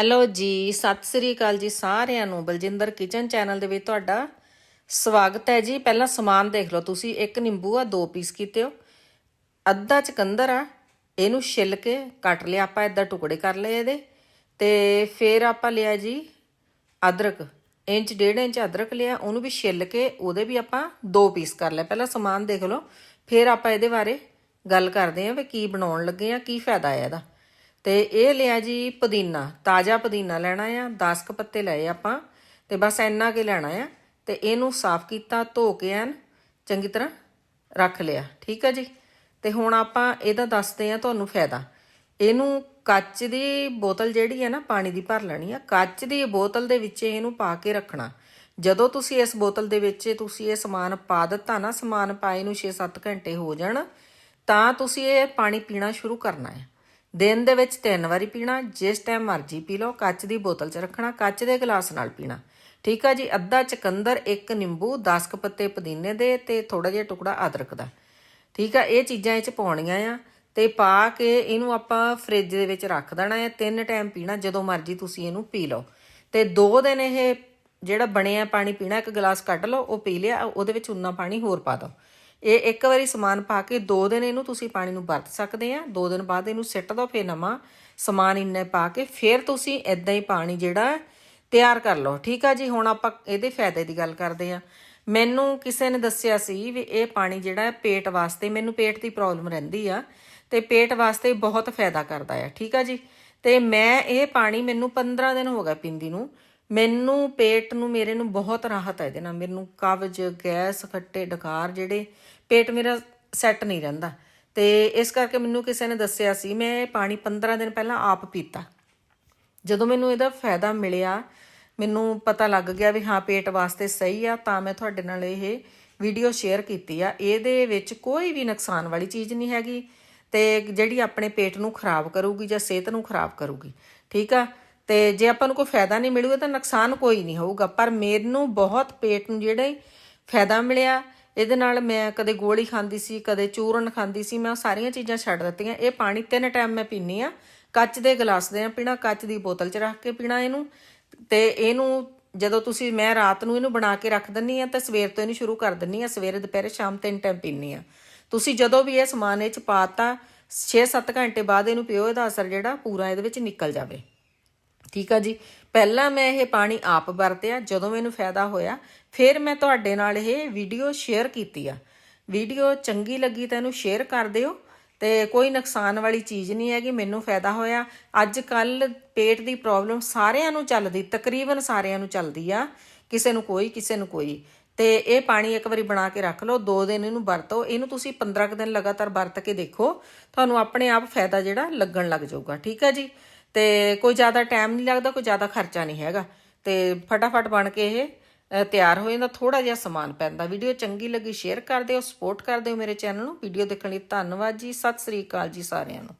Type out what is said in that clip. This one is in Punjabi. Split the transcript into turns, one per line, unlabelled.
ਹੈਲੋ ਜੀ, ਸਤਿ ਸ੍ਰੀ ਅਕਾਲ ਜੀ ਸਾਰਿਆਂ ਨੂੰ। ਬਲਜਿੰਦਰ ਕਿਚਨ ਚੈਨਲ ਦੇ ਵਿੱਚ ਤੁਹਾਡਾ ਸਵਾਗਤ ਹੈ ਜੀ। ਪਹਿਲਾਂ ਸਮਾਨ ਦੇਖ ਲਓ, ਤੁਸੀਂ ਇੱਕ ਨਿੰਬੂ ਆ, ਦੋ ਪੀਸ ਕੀਤੇ ਹੋ। ਅੱਧਾ ਚਕੰਦਰ ਆ, ਇਹਨੂੰ ਛਿੱਲ ਕੇ ਕੱਟ ਲਿਆ, ਆਪਾਂ ਇਦਾਂ ਟੁਕੜੇ ਕਰ ਲਏ ਇਹਦੇ। ਤੇ ਫਿਰ ਆਪਾਂ ਲਿਆ ਜੀ ਅਦਰਕ। ਇੰਚ, ਡੇਢ ਇੰਚ ਅਦਰਕ ਲਿਆ, ਉਹਨੂੰ ਵੀ ਛਿੱਲ ਕੇ ਉਹਦੇ ਵੀ ਆਪਾਂ ਦੋ ਪੀਸ ਕਰ ਲਏ। ਪਹਿਲਾਂ ਸਮਾਨ ਦੇਖ ਲਓ, ਫਿਰ ਆਪਾਂ ਇਹਦੇ ਬਾਰੇ ਗੱਲ ਕਰਦੇ ਆਂ ਵੀ ਕੀ ਬਣਾਉਣ ਲੱਗੇ ਆ ਕੀ ਫਾਇਦਾ ਹੈ ਇਹਦਾ। ਤੇ ਇਹ ਲਿਆ ਜੀ ਪੁਦੀਨਾ, ਤਾਜ਼ਾ ਪੁਦੀਨਾ ਲੈਣਾ ਆ 10 ਕ ਪੱਤੇ ਲਏ ਆਪਾਂ, ਤੇ ਬਸ ਇੰਨਾ ਕੇ ਲੈਣਾ ਆ, ਤੇ ਇਹਨੂੰ ਸਾਫ਼ ਕੀਤਾ, ਧੋ ਕੇ ਐਨ ਚੰਗੀ ਤਰ੍ਹਾਂ ਰੱਖ ਲਿਆ, ਠੀਕ ਆ ਜੀ? ਤੇ ਹੁਣ ਆਪਾਂ ਇਹਦਾ ਦੱਸਦੇ ਆ ਤੁਹਾਨੂੰ ਫਾਇਦਾ। ਇਹਨੂੰ ਕੱਚ ਦੀ ਬੋਤਲ ਜਿਹੜੀ ਹੈ ਨਾ, ਪਾਣੀ ਦੀ ਭਰ ਲੈਣੀ ਆ, ਕੱਚ ਦੀ ਬੋਤਲ ਦੇ ਵਿੱਚ ਇਹਨੂੰ ਪਾ ਕੇ ਰੱਖਣਾ। ਜਦੋਂ ਤੁਸੀਂ ਇਸ ਬੋਤਲ ਦੇ ਵਿੱਚ ਤੁਸੀਂ ਇਹ ਸਮਾਨ ਪਾ ਦਿੱਤਾ ਨਾ, ਸਮਾਨ ਪਾਏ ਨੂੰ 6-7 ਘੰਟੇ ਹੋ ਜਾਣ, ਤਾਂ ਤੁਸੀਂ ਇਹ ਪਾਣੀ ਪੀਣਾ ਸ਼ੁਰੂ ਕਰਨਾ ਹੈ ਦਿਨ ਦੇ ਵਿੱਚ ਤਿੰਨ ਵਾਰੀ ਪੀਣਾ, ਜਿਸ ਟਾਈਮ ਮਰਜ਼ੀ ਪੀ ਲਓ, ਕੱਚ ਦੀ ਬੋਤਲ 'ਚ ਰੱਖਣਾ, ਕੱਚ ਦੇ ਗਲਾਸ ਨਾਲ ਪੀਣਾ। ਠੀਕ ਆ ਜੀ, ਅੱਧਾ ਚਕੰਦਰ, ਇੱਕ ਨਿੰਬੂ 10 ਕ ਪੱਤੇ ਪੁਦੀਨੇ ਦੇ ਤੇ ਥੋੜਾ ਜਿਹਾ ਟੁਕੜਾ ਅਦਰਕ ਦਾ। ਠੀਕ ਆ, ਇਹ ਚੀਜ਼ਾਂ ਇਹ 'ਚ ਪਾਉਣੀਆਂ ਆ ਤੇ ਪਾ ਕੇ ਇਹਨੂੰ ਆਪਾਂ ਫ੍ਰਿਜ ਦੇ ਵਿੱਚ ਰੱਖ ਦੇਣਾ ਹੈ ਤਿੰਨ ਟਾਈਮ ਪੀਣਾ, ਜਦੋਂ ਮਰਜ਼ੀ ਤੁਸੀਂ ਇਹਨੂੰ ਪੀ ਲਓ। ਤੇ ਦੋ ਦਿਨ ਇਹ ਜਿਹੜਾ ਬਣਿਆ ਪਾਣੀ ਪੀਣਾ, ਇੱਕ ਗਲਾਸ ਕੱਢ ਲਓ, ਉਹ ਪੀ ਲਿਆ, ਉਹਦੇ ਵਿੱਚ ਉਨਾ ਪਾਣੀ ਹੋਰ ਪਾ ਦਿਓ। ਇਹ ਇੱਕ ਵਾਰੀ ਸਮਾਨ ਪਾ ਕੇ ਦੋ ਦਿਨ ਇਹਨੂੰ ਤੁਸੀਂ ਪਾਣੀ ਨੂੰ ਵਰਤ ਸਕਦੇ ਆ। ਦੋ ਦਿਨ ਬਾਅਦ ਇਹਨੂੰ ਸਿੱਟ ਦਿਓ ਫੇਰ ਨਵਾਂ ਸਮਾਨ ਇੰਨੇ ਪਾ ਕੇ ਫੇਰ ਤੁਸੀਂ ਇਦਾਂ ਹੀ ਪਾਣੀ ਜਿਹੜਾ ਤਿਆਰ ਕਰ ਲਓ। ਠੀਕ ਆ ਜੀ, ਹੁਣ ਆਪਾਂ ਇਹਦੇ ਫਾਇਦੇ ਦੀ ਗੱਲ ਕਰਦੇ ਆ। ਮੈਨੂੰ ਕਿਸੇ ਨੇ ਦੱਸਿਆ ਸੀ ਵੀ ਇਹ ਪਾਣੀ ਜਿਹੜਾ ਹੈ ਪੇਟ ਵਾਸਤੇ ਮੈਨੂੰ ਪੇਟ ਦੀ ਪ੍ਰੋਬਲਮ ਰਹਿੰਦੀ ਆ ਤੇ ਪੇਟ ਵਾਸਤੇ ਬਹੁਤ ਫਾਇਦਾ ਕਰਦਾ ਆ। ਠੀਕ ਆ ਜੀ, ਤੇ ਮੈਂ ਇਹ ਪਾਣੀ ਮੈਨੂੰ 15 ਦਿਨ ਹੋ ਗਏ ਪੀਂਦੀ ਨੂੰ ਮੈਨੂੰ ਪੇਟ ਨੂੰ, ਮੇਰੇ ਨੂੰ ਬਹੁਤ ਰਾਹਤ ਹੈ ਇਹਦੇ ਨਾਲ। ਮੈਨੂੰ ਕਬਜ਼, ਗੈਸ, ਖੱਟੇ, ਡਕਾਰ ਜਿਹੜੇ, ਪੇਟ ਮੇਰਾ ਸੈੱਟ ਨਹੀਂ ਰਹਿੰਦਾ। ਤੇ ਇਸ ਕਰਕੇ ਮੈਨੂੰ ਕਿਸੇ ਨੇ ਦੱਸਿਆ ਸੀ, ਮੈਂ ਇਹ ਪਾਣੀ 15 ਦਿਨ ਪਹਿਲਾਂ ਆਪ ਪੀਤਾ। ਜਦੋਂ ਮੈਨੂੰ ਇਹਦਾ ਫਾਇਦਾ ਮਿਲਿਆ, ਮੈਨੂੰ ਪਤਾ ਲੱਗ ਗਿਆ ਵੀ ਹਾਂ, ਪੇਟ ਵਾਸਤੇ ਸਹੀ ਆ, ਤਾਂ ਮੈਂ ਤੁਹਾਡੇ ਨਾਲ ਇਹ ਵੀਡੀਓ ਸ਼ੇਅਰ ਕੀਤੀ ਆ। ਇਹਦੇ ਵਿੱਚ ਕੋਈ ਵੀ ਨੁਕਸਾਨ ਵਾਲੀ ਚੀਜ਼ ਨਹੀਂ ਹੈਗੀ ਤੇ ਜਿਹੜੀ ਆਪਣੇ ਪੇਟ ਨੂੰ ਖਰਾਬ ਕਰੂਗੀ ਜਾਂ ਸਿਹਤ ਨੂੰ ਖਰਾਬ ਕਰੂਗੀ। ਠੀਕ ਆ? ਤੇ ਜੇ ਆਪਾਂ ਨੂੰ ਕੋਈ ਫਾਇਦਾ ਨਹੀਂ ਮਿਲੂਗਾ ਤਾਂ ਨੁਕਸਾਨ ਕੋਈ ਨਹੀਂ ਹੋਊਗਾ। ਪਰ ਮੈਨੂੰ ਬਹੁਤ ਪੇਟ ਨੂੰ ਜਿਹੜਾ ਫਾਇਦਾ ਮਿਲਿਆ, ਇਹਦੇ ਨਾਲ ਮੈਂ ਕਦੇ ਗੋਲੀ ਖਾਂਦੀ ਸੀ, ਕਦੇ ਚੂਰਨ ਖਾਂਦੀ ਸੀ, ਮੈਂ ਉਹ ਸਾਰੀਆਂ ਚੀਜ਼ਾਂ ਛੱਡ ਦਿੱਤੀਆਂ। ਇਹ ਪਾਣੀ ਤਿੰਨ ਟਾਈਮ ਮੈਂ ਪੀਨੀ ਆ ਕੱਚ ਦੇ ਗਲਾਸ ਦੇ ਪੀਣਾ ਕੱਚ ਦੀ ਬੋਤਲ 'ਚ ਰੱਖ ਕੇ ਪੀਣਾ ਇਹਨੂੰ। ਤੇ ਇਹਨੂੰ ਜਦੋਂ ਤੁਸੀਂ, ਮੈਂ ਰਾਤ ਨੂੰ ਇਹਨੂੰ ਬਣਾ ਕੇ ਰੱਖ ਦਿੰਨੀ ਆ ਤਾਂ ਸਵੇਰ ਤੋਂ ਇਹਨੂੰ ਸ਼ੁਰੂ ਕਰ ਦਿੰਨੀ ਆ ਸਵੇਰੇ, ਦੁਪਹਿਰੇ, ਸ਼ਾਮ ਤਿੰਨ ਟਾਈਮ ਪੀਨੀ ਆ ਤੁਸੀਂ ਜਦੋਂ ਵੀ ਇਹ ਸਮਾਨ ਇਹ 'ਚ ਪਾਤਾ 6-7 ਘੰਟੇ ਬਾਅਦ ਇਹਨੂੰ ਪਿਓ, ਇਹਦਾ ਅਸਰ ਜਿਹੜਾ ਪੂਰਾ ਇਹਦੇ ਵਿੱਚ ਨਿਕਲ ਜਾਵੇ। ਠੀਕ ਆ ਜੀ? ਪਹਿਲਾਂ ਮੈਂ ਇਹ ਪਾਣੀ ਆਪ ਵਰਤਿਆ, ਜਦੋਂ ਮੈਨੂੰ ਫਾਇਦਾ ਹੋਇਆ, ਫਿਰ ਮੈਂ ਤੁਹਾਡੇ ਨਾਲ ਇਹ ਵੀਡੀਓ ਸ਼ੇਅਰ ਕੀਤੀ ਆ। ਵੀਡੀਓ ਚੰਗੀ ਲੱਗੀ ਤਾਂ ਇਹਨੂੰ ਸ਼ੇਅਰ ਕਰ ਦਿਓ ਤੇ ਕੋਈ ਨੁਕਸਾਨ ਵਾਲੀ ਚੀਜ਼ ਨਹੀਂ ਹੈਗੀ, ਮੈਨੂੰ ਫਾਇਦਾ ਹੋਇਆ। ਅੱਜ ਕੱਲ ਪੇਟ ਦੀ ਪ੍ਰੋਬਲਮ ਸਾਰਿਆਂ ਨੂੰ ਚੱਲਦੀ, ਤਕਰੀਬਨ ਸਾਰਿਆਂ ਨੂੰ ਚੱਲਦੀ ਆ। ਕਿਸੇ ਨੂੰ ਕੋਈ, ਕਿਸੇ ਨੂੰ ਕੋਈ। ਤੇ ਇਹ ਪਾਣੀ ਇੱਕ ਵਾਰੀ ਬਣਾ ਕੇ ਰੱਖ ਲਓ, ਦੋ ਦਿਨ ਇਹਨੂੰ ਵਰਤੋ। ਇਹਨੂੰ ਤੁਸੀਂ 15 ਕੁ ਦਿਨ ਲਗਾਤਾਰ ਵਰਤ ਕੇ ਦੇਖੋ, ਤੁਹਾਨੂੰ ਆਪਣੇ ਆਪ ਫਾਇਦਾ ਜਿਹੜਾ ਲੱਗਣ ਲੱਗ ਜਾਊਗਾ। ਠੀਕ ਹੈ ਜੀ? ਤੇ ਕੋਈ ਜ਼ਿਆਦਾ ਟਾਈਮ ਨਹੀਂ ਲੱਗਦਾ, ਕੋਈ ਜ਼ਿਆਦਾ ਖਰਚਾ ਨਹੀਂ ਹੈਗਾ। ਤੇ ਫਟਾਫਟ ਬਣ ਕੇ ਇਹ ਤਿਆਰ ਹੋ ਜਾਂਦਾ ਥੋੜਾ ਜਿਹਾ ਸਮਾਨ ਪੈਂਦਾ। ਵੀਡੀਓ ਚੰਗੀ ਲੱਗੀ ਸ਼ੇਅਰ ਕਰ ਦਿਓ ਸਪੋਰਟ ਕਰ ਦਿਓ ਮੇਰੇ ਚੈਨਲ ਨੂੰ। ਵੀਡੀਓ ਦੇਖਣ ਲਈ ਧੰਨਵਾਦ ਜੀ, ਸਤਿ ਸ੍ਰੀ ਅਕਾਲ ਜੀ ਸਾਰਿਆਂ ਨੂੰ।